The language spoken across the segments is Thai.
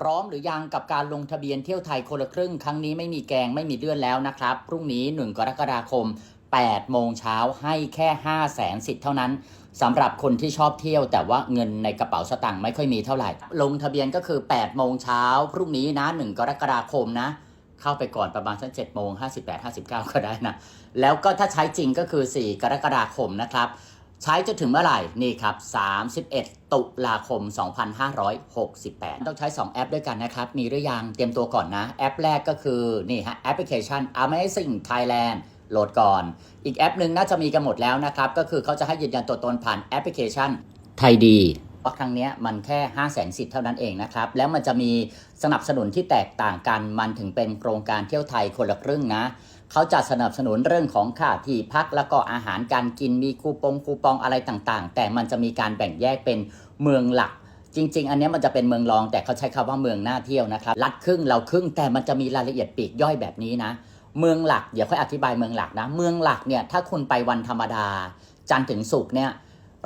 พร้อมหรือยังกับการลงทะเบียนเที่ยวไทยคนละครึ่ง ครั้งนี้ไม่มีแกงไม่มีเลื่อนแล้วนะครับ พรุ่งนี้ 1 กรกฎาคม 8 โมงเช้าให้แค่ 5 0 0แสนสิทธิ์เท่านั้นสำหรับคนที่ชอบเที่ยว แต่ว่าเงินในกระเป๋าสตางค์ไม่ค่อยมีเท่าไหร่ ลงทะเบียนก็คือ 8 โมงเช้าพรุ่งนี้นะ 1 กรกฎาคมนะ เข้าไปก่อนประมาณสัก7โมง58 59 ก็ได้นะ แล้วก็ถ้าใช้จริงก็คือ 4 กรกฎาคมนะครับ ใช้จนถึงเมื่อไหร่ นี่ครับ 31 ตุลาคม 2568 ต้องใช้ 2 แอปด้วยกันนะครับ มีหรือยัง เตรียมตัวก่อนนะ แอปแรกก็คือนี่ฮะแอปพลิเคชัน Amazing Thailand โหลดก่อน อีกแอปหนึ่งน่าจะมีกันหมดแล้วนะครับ ก็คือเขาจะให้ยืนยันตัวตนผ่านแอปพลิเคชันไทยดี ว่าครั้งนี้มันแค่ 5 0 0 0 0 0สิทธิ์เท่านั้นเองนะครับ แล้วมันจะมีสนับสนุนที่แตกต่างกัน มันถึงเป็นโครงการเที่ยวไทยคนละครึ่งนะเขาจะสนับสนุนเรื่องของค่าที่พักแล้วก็อาหารการกินมีคูปองคูปองอะไรต่างๆ แต่มันจะมีการแบ่งแยกเป็นเมืองหลักจริง ๆ อันนี้มันจะเป็นเมืองรองแต่เขาใช้คำว่าเมืองน่าเที่ยวนะครับลัดครึ่งเราครึ่งแต่มันจะมีรายละเอียดปีกย่อยแบบนี้นะ เมืองหลักเดี๋ยวค่อยอธิบายเมืองหลักนะ เมืองหลักเนี่ยถ้าคุณไปวันธรรมดา จันทร์ถึงศุกร์เนี่ย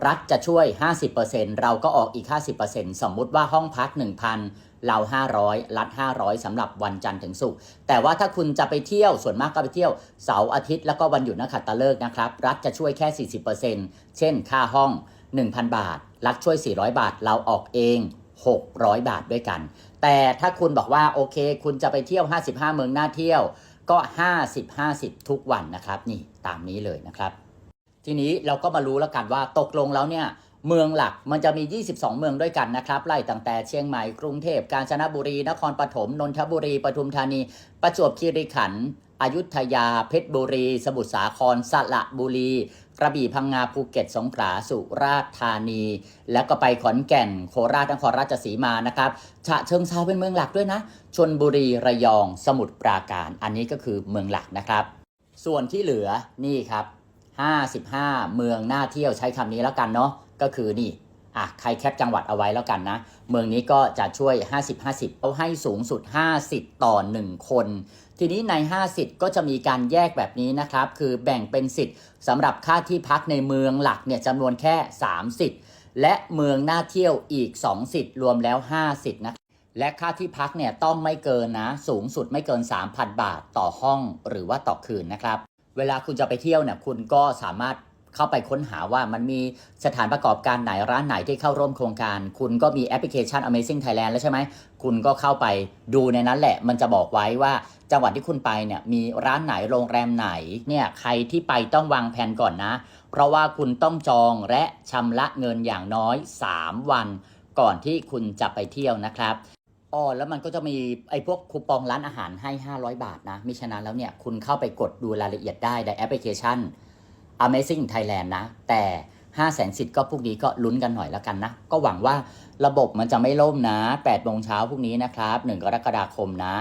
รัฐจะช่วย 50%เราก็ออกอีก 50%สมมุติว่าห้องพัก 1,000 เรา 500 รัฐ 500สำหรับวันจันทร์ถึงศุกร์แต่ว่าถ้าคุณจะไปเที่ยวส่วนมากก็ไปเที่ยวเสาร์อาทิตย์แล้วก็วันหยุดนักขัตฤกษ์นะครับ รัฐจะช่วยแค่ 40%เช่น ค่าห้อง 1,000 บาท รัฐช่วย 400 บาท เราออกเอง 600 บาทด้วยกัน แต่ถ้าคุณบอกว่าโอเค คุณจะไปเที่ยว 55 เมืองน่าเที่ยวก็ 50-50 ทุกวันนะครับ นี่ตามนี้เลยนะครับ ทีนี้เราก็มารู้แล้วกันว่าตกลงแล้วเนี่ยเมืองหลักมันจะมี 22 เมืองด้วยกันนะครับไล่ตั้งแต่เชียงใหม่กรุงเทพกาญจนบุรี นครปฐมนนทบุรีปทุมธานี ประจวบคีรีขันธ์อยุธยา เพชรบุรี สมุทรสาครสระบุรี กระบี่พังงาภูเก็ตสงขลาสุราษฎร์ธานี แล้วก็ไปขอนแก่น โคราชนครราชสีมานะครับฉะเชิงเซาเป็นเมืองหลักด้วยนะชนบุรีระยอง สมุทรปราการ อันนี้ก็คือเมืองหลักนะครับ ส่วนที่เหลือนี่ครับ 55 เมืองน่าเที่ยวใช้คำนี้แล้วกันเนาะก็คือนี่อะใครแคปจังหวัดเอาไว้แล้วกันนะ เมืองนี้ก็จะช่วย 50-50เอาให้สูงสุด 50 ต่อ 1 คน ทีนี้ใน 50 ก็จะมีการแยกแบบนี้นะครับ คือแบ่งเป็นสิทธิ์สำหรับค่าที่พักในเมืองหลักเนี่ยจำนวนแค่ 3 สิทธิ์ และเมืองน่าเที่ยวอีก 2 สิทธิ์ รวมแล้ว 5 สิทธิ์นะและค่าที่พักเนี่ยต้องไม่เกินนะ สูงสุดไม่เกิน 3,000 บาทต่อห้องหรือว่าต่อคืนนะครับ เวลาคุณจะไปเที่ยวเนี่ยคุณก็สามารถเข้าไปค้นหาว่ามันมีสถานประกอบการไหนร้านไหนที่เข้าร่วมโครงการ คุณก็มีแอปพลิเคชัน Amazing Thailand แล้วใช่ไหม คุณก็เข้าไปดูในนั้นแหละ มันจะบอกไว้ว่าจังหวัดที่คุณไปเนี่ยมีร้านไหนโรงแรมไหนเนี่ยใครที่ไปต้องวางแผนก่อนนะ เพราะว่าคุณต้องจองและชำระเงินอย่างน้อย 3 วัน ก่อนที่คุณจะไปเที่ยวนะครับ อ๋อแล้วมันก็จะมีไอ้พวกคูปองร้านอาหารให้ 500 บาทนะ มิฉะนั้นแล้วเนี่ยคุณเข้าไปกดดูรายละเอียดได้ในแอปพลิเคชัน Amazing Thailand นะ แต่ 5 0 0แสนสิทธิ์ก็พวกนี้ก็ลุ้นกันหน่อยแล้วกันนะ ก็หวังว่าระบบมันจะไม่ล่มนะ8โมงเช้าพรุ่งนี้นะครับ 1 กรกฎาคมนะ